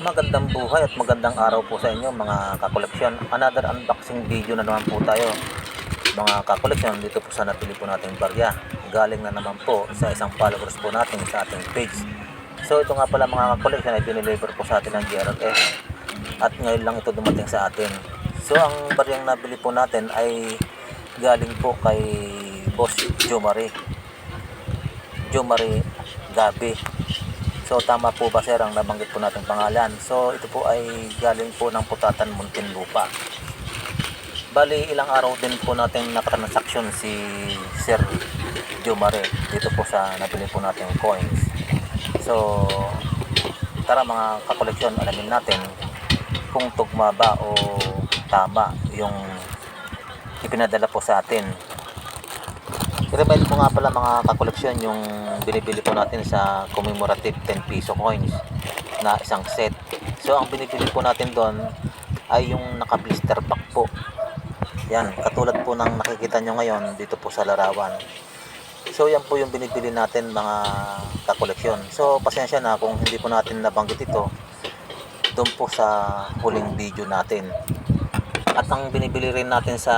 Magandang buhay at magandang araw po sa inyo mga kakoleksyon. Another unboxing video na naman po tayo. Mga kakoleksyon, dito po sa napili po nating barya. Galing na naman po sa isang followers po natin sa ating page. So ito nga pala mga kakoleksyon ay dineliver po sa atin ng GRLS. At ngayon lang ito dumating sa atin. So ang baryang nabili po natin ay galing po kay Boss Jomari. Jomari Gabi. So tama po ba sir ang nabanggit po nating pangalan? So ito po ay galing po ng Putatan Muntinlupa. Bali ilang araw din po natin nakatransaksyon si Sir Jomare dito po sa nabili po nating coins. So tara mga kakoleksyon alamin natin kung tugma ba o tama yung ipinadala po sa atin I-remind ko nga pala mga kakoleksyon yung binibili po natin sa commemorative 10 piso coins na isang set. So ang binibili po natin doon ay yung naka-blister pack po. Yan, katulad po ng nakikita nyo ngayon dito po sa larawan. So yan po yung binibili natin mga kakoleksyon. So pasensya na kung hindi po natin nabanggit ito doon po sa huling video natin. At ang binibili rin natin sa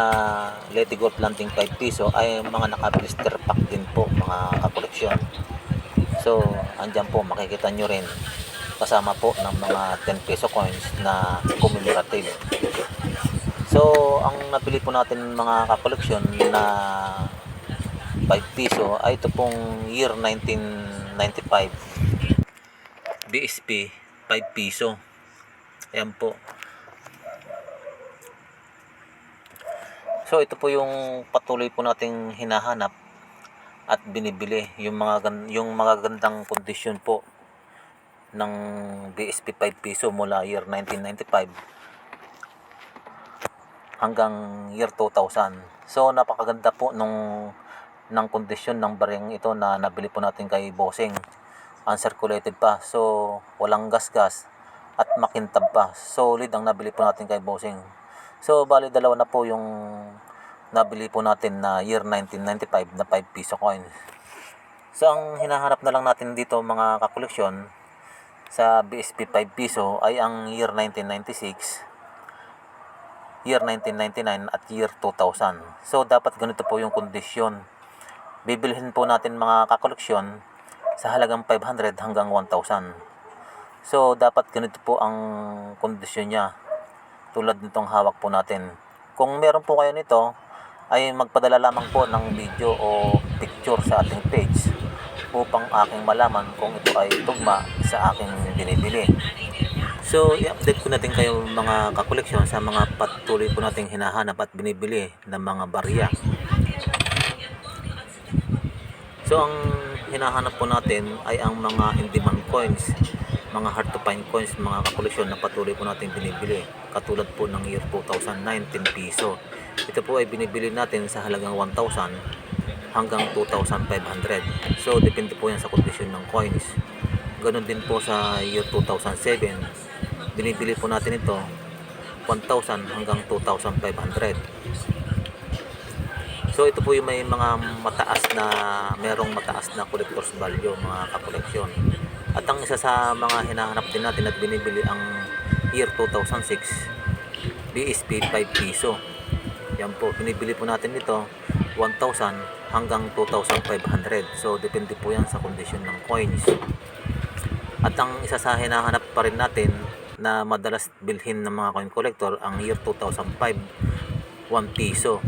Leti Gold Planting 5 piso ay mga naka-blister pack din po mga kakoleksyon. So, andyan po makikita nyo rin kasama po ng mga 10 peso coins na commemorative. So, ang nabili po natin mga kakoleksyon na 5 piso ay ito pong year 1995 BSP 5 piso. Ayan po. So ito po yung patuloy po nating hinahanap at binibili yung mga yung mga gandang kondisyon po ng BSP 5 piso mula year 1995 hanggang year 2000. So napakaganda po nung ng kondisyon ng baryang ito na nabili po natin kay Bossing. Uncirculated pa. So walang gas-gas at makintab pa. Solid ang nabili po natin kay Bossing. So, bali dalawa na po yung nabili po natin na year 1995 na 5 piso coins. So, ang hinahanap na lang natin dito mga kakoleksyon sa BSP 5 piso ay ang year 1996, year 1999 at year 2000. So, dapat ganito po yung kondisyon. Bibilhin po natin mga kakoleksyon sa halagang 500 hanggang 1,000. So, dapat ganito po ang kondisyon niya tulad nitong hawak po natin. Kung meron po kayo nito, ay magpadala lamang po ng video o picture sa ating page upang aking malaman kung ito ay tugma sa aking binibili. So, i-update ko natin kayo mga kakoleksyon sa mga patuloy po nating hinahanap at binibili ng mga barya. So, ang hinahanap po natin ay ang mga in-demand coins, mga hard to find coins, mga kakoleksyon na patuloy po natin binibili. Katulad po ng year 2009, 10 piso. Ito po ay binibili natin sa halagang 1,000 hanggang 2,500. So, depende po yan sa kondisyon ng coins. Ganon din po sa year 2007. Binibili po natin ito 1,000 hanggang 2,500. So ito po yung may mga mataas na merong mataas na collector's value mga kakoleksyon. At ang isa sa mga hinahanap din natin at binibili ang year 2006 BSP 5 piso. Yan po, binibili po natin ito 1,000 hanggang 2,500. So depende po yan sa kondisyon ng coins. At ang isa sa hinahanap pa rin natin na madalas bilhin ng mga coin collector ang year 2005 1 piso.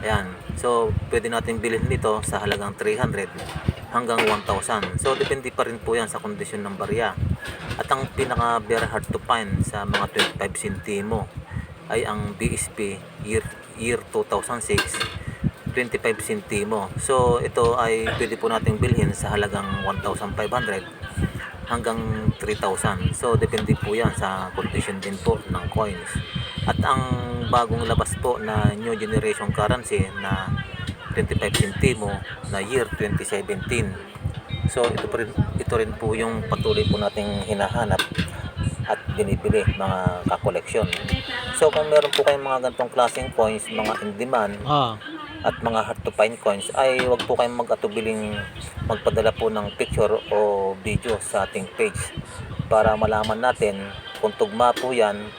Ayan. So, pwede natin bilhin dito sa halagang 300 hanggang 1,000. So, depende pa rin po yan sa kondisyon ng barya. At ang pinaka very hard to find sa mga 25 centimo ay ang BSP year, year 2006 25 centimo. So, ito ay pwede po nating bilhin sa halagang 1,500 hanggang 3,000. So, depende po yan sa condition din po ng coins. At ang bagong labas po na new generation currency na 25 centimo na year 2017. So, ito, pa rin, ito rin po yung patuloy po nating hinahanap at binibili mga kakoleksyon. So, kung meron po kayong mga ganitong klaseng coins, mga in demand, Ah, at mga hard to find coins ay wag po kayong mag-atubiling magpadala po ng picture o video sa ating page para malaman natin kung tugma po yan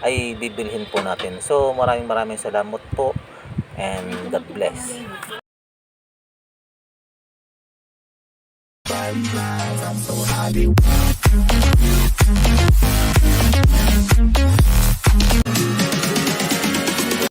ay bibilhin po natin. So maraming maraming salamat po and God bless. Thank